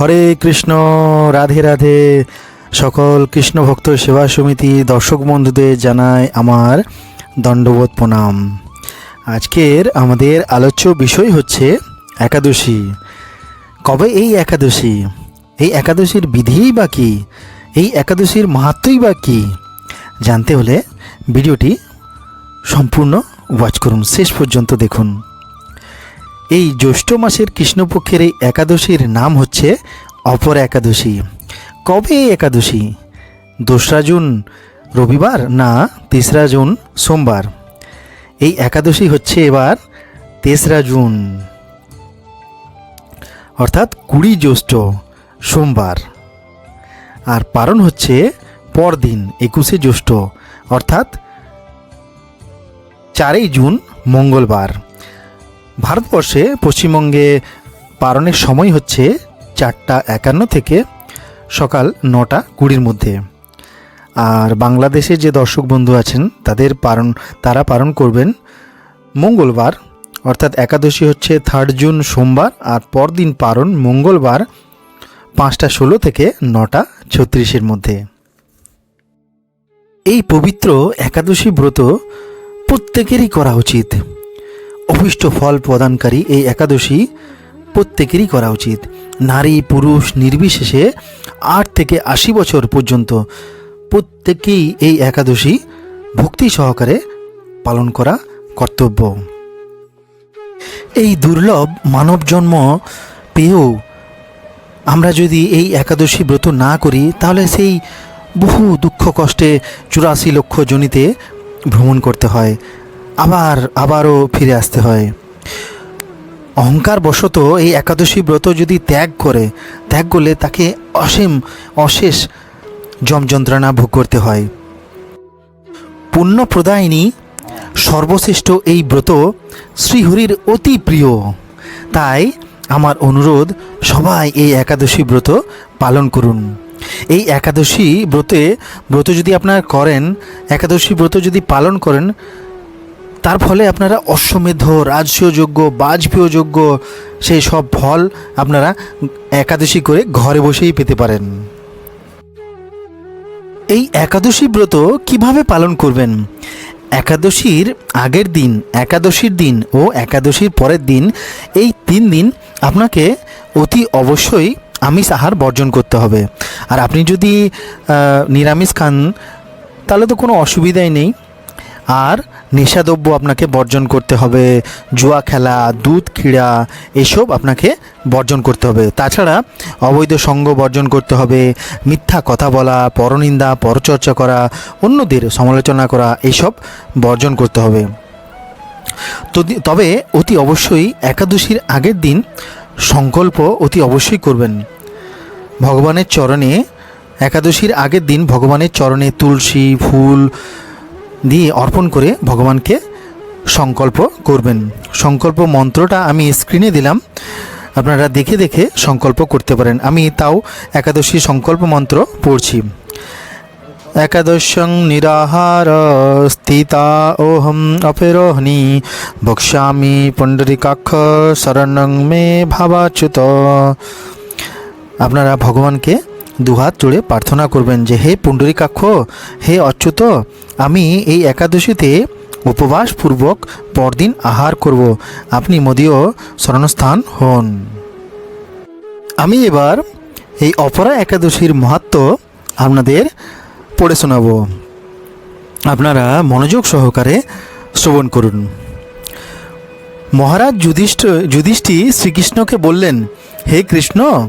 হরে কৃষ্ণ, রাধে রাধে। সকল কৃষ্ণ ভক্ত সেবা সমিতি, দর্শক বন্ধুদের জানায় আমার দণ্ডবোধ প্রণাম। আজকের আমাদের আলোচ্য বিষয় হচ্ছে একাদশী। কবে এই একাদশী? এই একাদশীর বিধিই বা কী? এই একাদশীর মাহাত্মই বা কী? জানতে হলে ভিডিওটি সম্পূর্ণ ওয়াচ করুন। শেষ পর্যন্ত দেখুন। এই জ্যৈষ্ঠ মাসের কৃষ্ণপক্ষের এই একাদশীর নাম হচ্ছে অপর একাদশী। কবে এই একাদশী? দোসরা জুন রবিবার না তেসরা জুন সোমবার? এই একাদশী হচ্ছে এবার তেসরা জুন। অর্থাৎ কুড়ি জ্যৈষ্ঠ সোমবার। আর পারণ হচ্ছে পরদিন, একুশে জ্যৈষ্ঠ, অর্থাৎ চারই জুন মঙ্গলবার। ভারতবর্ষে পশ্চিমবঙ্গে পারণের সময় হচ্ছে চারটা একান্ন থেকে সকাল নটা কুড়ির মধ্যে। আর বাংলাদেশে যে দর্শক বন্ধু আছেন, তাদের পালন তারা পালন করবেন মঙ্গলবার, অর্থাৎ একাদশী হচ্ছে থার্ড জুন সোমবার, আর পরদিন পারণ মঙ্গলবার পাঁচটা ষোলো থেকে নটা ছত্রিশের মধ্যে। এই পবিত্র একাদশী ব্রত প্রত্যেকেরই করা উচিত। অভিষ্ট ফল প্রদানকারী এই একাদশী প্রত্যেকেরই করা উচিত। নারী, পুরুষ নির্বিশেষে আট থেকে আশি বছর পর্যন্ত প্রত্যেকেই এই একাদশী ভক্তি সহকারে পালন করা কর্তব্য। এই দুর্লভ মানব জন্ম পেয়েও আমরা যদি এই একাদশী ব্রত না করি, তাহলে সেই বহু দুঃখ কষ্টে চুরাশি লক্ষ জনিতে ভ্রমণ করতে হয়। আবার, আবারও ফিরে আসতে হয়। অহংকার বশত এই একাদশী ব্রত যদি ত্যাগ করে, ত্যাগ করলে তাকে অসীম, অশেষ যম যন্ত্রণা ভোগ করতে হয়। পুণ্য প্রদায়িনী সর্বশ্রেষ্ঠ এই ব্রত শ্রীহরির অতি প্রিয়। তাই আমার অনুরোধ, সবাই এই একাদশী ব্রত পালন করুন। এই একাদশী ব্রতে, ব্রত যদি আপনারা করেন, একাদশী ব্রত যদি পালন করেন তার ফলে আপনারা অশ্বমেধ, রাজসীয় যোগ্য বাজপেয় যোগ্য সেই সব ফল আপনারা একাদশী করে ঘরে বসেই পেতে পারেন। এই একাদশী ব্রত কীভাবে পালন করবেন? একাদশীর আগের দিন, একাদশীর দিন ও একাদশীর পরের দিন, এই তিন দিন আপনাকে অতি অবশ্যই আমিষ আহার বর্জন করতে হবে। আর আপনি যদি নিরামিষ খান, তাহলে তো কোনো অসুবিধাই নেই। আর নেশাদ্রব্য আপনাকে বর্জন করতে হবে, জুয়া খেলা, দুধ ক্রীড়া এসব আপনাকে বর্জন করতে হবে। তাছাড়া অবৈধ সঙ্গ বর্জন করতে হবে, মিথ্যা কথা বলা, পরনিন্দা, পরচর্চা করা, অন্যদের সমালোচনা করা, এসব বর্জন করতে হবে। তো- তবে অতি অবশ্যই একাদশীর আগের দিন সংকল্প অতি অবশ্যই করবেন। ভগবানের চরণে, একাদশীর আগের দিন ভগবানের চরণে তুলসী, ফুল দিয়ে অর্পণ করে ভগবানকে সংকল্প করবেন। সংকল্প মন্ত্রটা আমি স্ক্রিনে দিলাম। আপনারা দেখে দেখে সংকল্প করতে পারেন। আমি তাও একাদশী সংকল্প মন্ত্র পড়ছি। একাদশং নিরাহার স্থিতা ওহম অপেরোহনি বক্ষ্যামি পণ্ডরিকাক্ষ শরণং মে ভাবাচ্যুত। আপনারা ভগবানকে দুহাত জুড়ে প্রার্থনা করবেন যে, হে পুণ্ডরিকাক্ষ, হে অচ্যুত, আমি এই একাদশীতে উপবাসপূর্বক পরদিন আহার করব। আপনি মোদীয় স্মরণস্থান হন। আমি এবার এই অপরা একাদশীর মাহাত্ম আপনাদের পড়ে শোনাব। আপনারা মনোযোগ সহকারে শ্রবণ করুন। মহারাজ যুধিষ্ঠ যুধিষ্ঠি শ্রীকৃষ্ণকে বললেন, হে কৃষ্ণ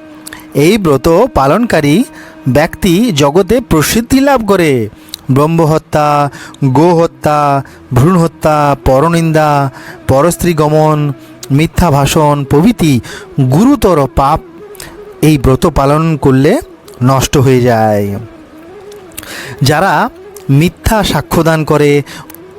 এই ব্রত পালনকারী ব্যক্তি জগতে প্রসিদ্ধি লাভ করে। ব্রহ্মহত্যা, গোহত্যা, ভ্রূণহত্যা, পরনিন্দা পরস্ত্রী গমন মিথ্যা ভাষণ প্রভৃতি গুরুতর পাপ এই ব্রত পালন করলে নষ্ট হয়ে যায়। যারা মিথ্যা সাক্ষ্যদান করে,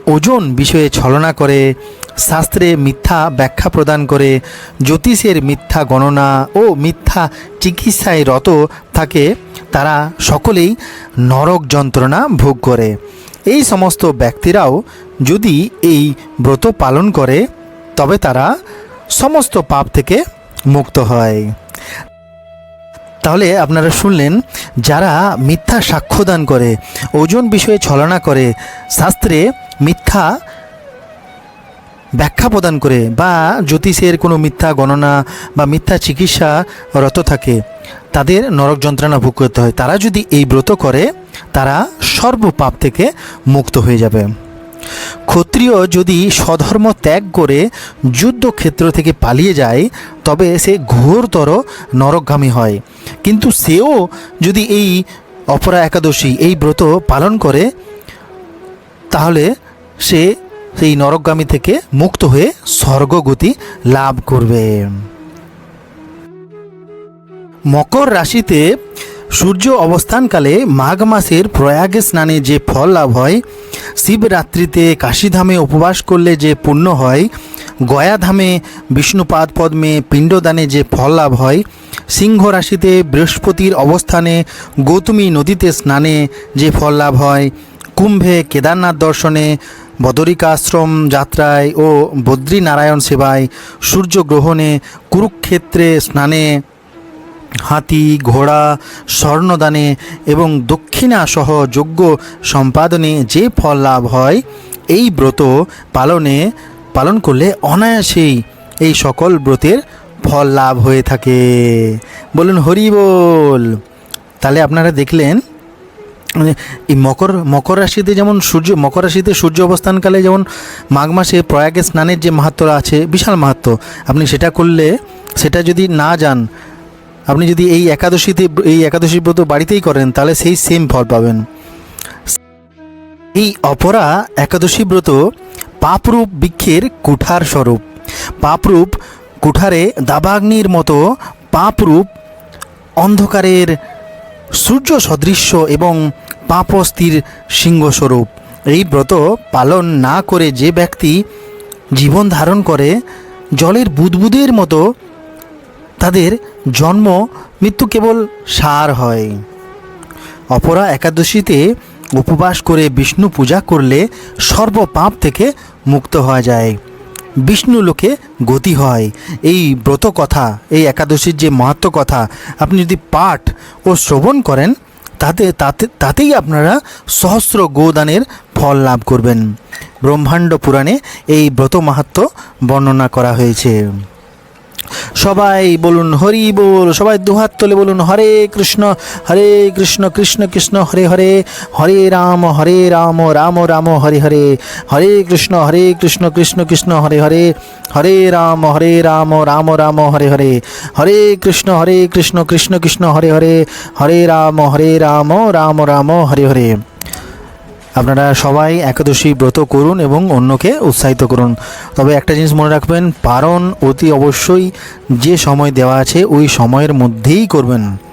ওজন বিষয়ে ছলনা করে শাস্ত্রে মিথ্যা ব্যাখ্যা প্রদান করে, জ্যোতিষের মিথ্যা গণনা ও মিথ্যা চিকিৎসায় রত থাকে, তারা সকলেই নরক যন্ত্রণা ভোগ করে। এই সমস্ত ব্যক্তিরাও যদি এই ব্রত পালন করে, তবে তারা সমস্ত পাপ থেকে মুক্ত হয়। তাহলে আপনারা শুনলেন, যারা মিথ্যা সাক্ষ্যদান করে, ওজন বিষয়ে ছলনা করে, শাস্ত্রে মিথ্যা ব্যাখ্যা প্রদান করে বা জ্যোতিষের কোনো মিথ্যা গণনা বা মিথ্যা চিকিৎসা রত থাকে, তাদের নরক যন্ত্রণা ভোগ করতে হয়। তারা যদি এই ব্রত করে, তারা সর্বপাপ থেকে মুক্ত হয়ে যাবে। ক্ষত্রিয় যদি স্বধর্ম ত্যাগ করে যুদ্ধক্ষেত্র থেকে পালিয়ে যায়, তবে সে ঘোরতর নরকগামী হয়। কিন্তু সেও যদি এই অপরা একাদশী, এই ব্রত পালন করে, তাহলে সে সেই নরকগামী থেকে মুক্ত হয়ে স্বর্গগতি লাভ করবে। মকর রাশিতে সূর্য অবস্থানকালে মাঘ মাসের প্রয়াগে স্নানে যে ফল লাভ হয়, শিবরাত্রিতে কাশীধামে উপবাস করলে যে পুণ্য হয়, গয়াধামে বিষ্ণুপাদ পদ্মে পিণ্ডদানে যে ফল লাভ হয়, সিংহ রাশিতে বৃহস্পতির অবস্থানে গৌতমী নদীতে স্নানে যে ফল লাভ হয়, কুম্ভে কেদারনাথ দর্শনে বদরিকাশ্রম যাত্রায় ও বদ্রীনারায়ণ সেবায় সূর্যগ্রহণে কুরুক্ষেত্রে স্নানে, হাতি, ঘোড়া, স্বর্ণদানে এবং দক্ষিণা সহ যজ্ঞ সম্পাদনে যে ফল লাভ হয়, এই ব্রত পালনে, পালন করলে অনায়াসেই এই সকল ব্রতের ফল লাভ হয়ে থাকে। বলুন হরি বল। তাহলে আপনারা দেখলেন এই মকর মকর রাশিতে যেমন সূর্য, মকর রাশিতে সূর্য অবস্থানকালে যেমন মাঘ মাসে প্রয়াগে স্নানের যে মাহাত্ম আছে, বিশাল মাহাত্ম আপনি সেটা করলে, সেটা যদি না যান, আপনি যদি এই একাদশীতে, এই একাদশী ব্রত বাড়িতেই করেন, তাহলে সেই সেম ফল পাবেন। এই অপরা একাদশী ব্রত পাপরূপ বৃক্ষের কুঠার স্বরূপ। পাপরূপ কুঠারে দাবাগ্নির মতো পাপরূপ অন্ধকারের সূর্য সদৃশ্য এবং পাপস্থির সিংহস্বরূপ। এই ব্রত পালন না করে যে ব্যক্তি জীবন ধারণ করে, জলের বুদবুদের মতো তাদের জন্ম, মৃত্যু কেবল সার হয়। অপরা একাদশীতে উপবাস করে বিষ্ণু পূজা করলে সর্বপাপ থেকে মুক্ত হওয়া যায়। বিষ্ণু লোকে গতি হয়। এই ব্রত কথা, এই একাদশীর যে মাহাত্ম কথা, আপনি যদি পাঠ ও শ্রবণ করেন, তাতে তাতে, তাতেই আপনারা সহস্র গোদানের ফল লাভ করবেন। ব্রহ্মাণ্ড পুরাণে এই ব্রত মাহাত্ম বর্ণনা করা হয়েছে। সবাই বলুন হরি বল, সবাই দুহাত তুলে বলুন হরে কৃষ্ণ হরে কৃষ্ণ কৃষ্ণ কৃষ্ণ, হরে হরে হরে রাম হরে রাম রাম রাম, হরে হরে হরে কৃষ্ণ হরে কৃষ্ণ কৃষ্ণ কৃষ্ণ, হরে হরে হরে রাম হরে রাম রাম রাম, হরে হরে হরে কৃষ্ণ হরে কৃষ্ণ কৃষ্ণ কৃষ্ণ, হরে হরে হরে রাম হরে রাম রাম রাম, হরে হরে। আপনারা সবাই একাদশী ব্রত করুন এবং অন্যকে উৎসাহিত করুন। তবে একটা জিনিস মনে রাখবেন, পারণ অতি অবশ্যই যে সময় দেওয়া আছে, ওই সময়ের মধ্যেই করবেন।